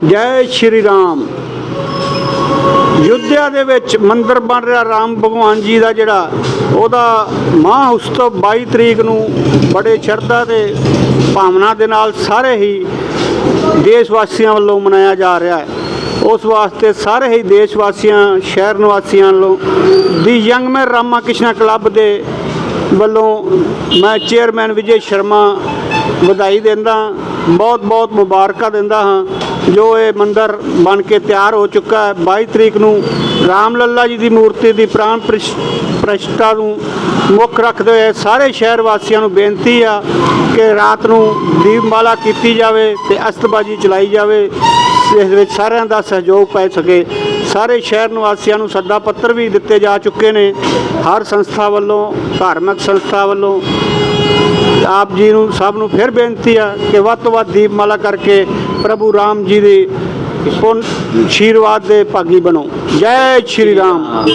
ਜੈ ਸ਼੍ਰੀ ਰਾਮ। ਯੁੱਧਿਆ ਦੇ ਵਿੱਚ ਮੰਦਿਰ ਬਣ ਰਿਹਾ ਰਾਮ ਭਗਵਾਨ ਜੀ ਦਾ ਜਿਹੜਾ, ਉਹਦਾ ਮਹਾਂ ਉਤਸਵ 22 ਤਰੀਕ ਨੂੰ ਬੜੇ ਸ਼ਰਧਾ ਤੇ ਭਾਵਨਾ ਦੇ ਨਾਲ ਸਾਰੇ ਹੀ ਦੇਸ਼ ਵਾਸੀਆਂ ਵੱਲੋਂ ਮਨਾਇਆ ਜਾ ਰਿਹਾ ਹੈ। ਉਸ ਵਾਸਤੇ ਸਾਰੇ ਹੀ ਦੇਸ਼ ਵਾਸੀਆਂ ਸ਼ਹਿਰ ਨਿਵਾਸੀਆਂ ਵੱਲੋਂ, the young man Rama Krishna club ਦੇ ਵੱਲੋਂ ਮੈਂ ਚੇਅਰਮੈਨ ਵਿਜੇ ਸ਼ਰਮਾ ਵਧਾਈ ਦਿੰਦਾ ਬਹੁਤ ਬਹੁਤ ਮੁਬਾਰਕਾਂ ਦਿੰਦਾ ਹਾਂ। ਜੋ ਇਹ ਮੰਦਰ ਬਣ ਕੇ ਤਿਆਰ ਹੋ ਚੁੱਕਾ ਹੈ। 22 ਤਰੀਕ ਨੂੰ ਰਾਮ ਲੱਲਾ ਜੀ ਦੀ ਮੂਰਤੀ ਦੀ ਪ੍ਰਾਣ ਪ੍ਰਸ਼- ਪ੍ਰਸ਼ਟਾ ਨੂੰ ਮੁੱਖ ਰੱਖਦੇ ਹੋਏ ਸਾਰੇ ਸ਼ਹਿਰ ਵਾਸੀਆਂ ਨੂੰ ਬੇਨਤੀ ਆ ਕਿ ਰਾਤ ਨੂੰ ਦੀਪਮਾਲਾ ਕੀਤੀ ਜਾਵੇ ਤੇ ਅਸਤਬਾਜੀ ਚਲਾਈ ਜਾਵੇ। ਇਸ ਵਿੱਚ ਸਾਰਿਆਂ ਦਾ ਸਹਿਯੋਗ ਪੈ ਸਕੇ। ਸਾਰੇ ਸ਼ਹਿਰ ਨਿਵਾਸੀਆਂ ਨੂੰ ਸੱਦਾ ਪੱਤਰ ਵੀ ਦਿੱਤੇ ਜਾ ਚੁੱਕੇ ਨੇ। ਹਰ ਸੰਸਥਾ ਵੱਲੋਂ, ਧਾਰਮਿਕ ਸੰਸਥਾ ਵੱਲੋਂ। ਆਪ ਜੀ ਨੂੰ, ਸਭ ਨੂੰ ਫਿਰ ਬੇਨਤੀ ਆ ਕਿ ਵੱਧ ਤੋਂ ਵੱਧ ਦੀਪਮਾਲਾ ਕਰਕੇ ਪ੍ਰਭੂ ਰਾਮ ਜੀ ਦੇ ਪੁੰਨ ਆਸ਼ੀਰਵਾਦ ਦੇ ਭਾਗੀ ਬਣੋ। ਜੈ ਸ਼੍ਰੀ ਰਾਮ।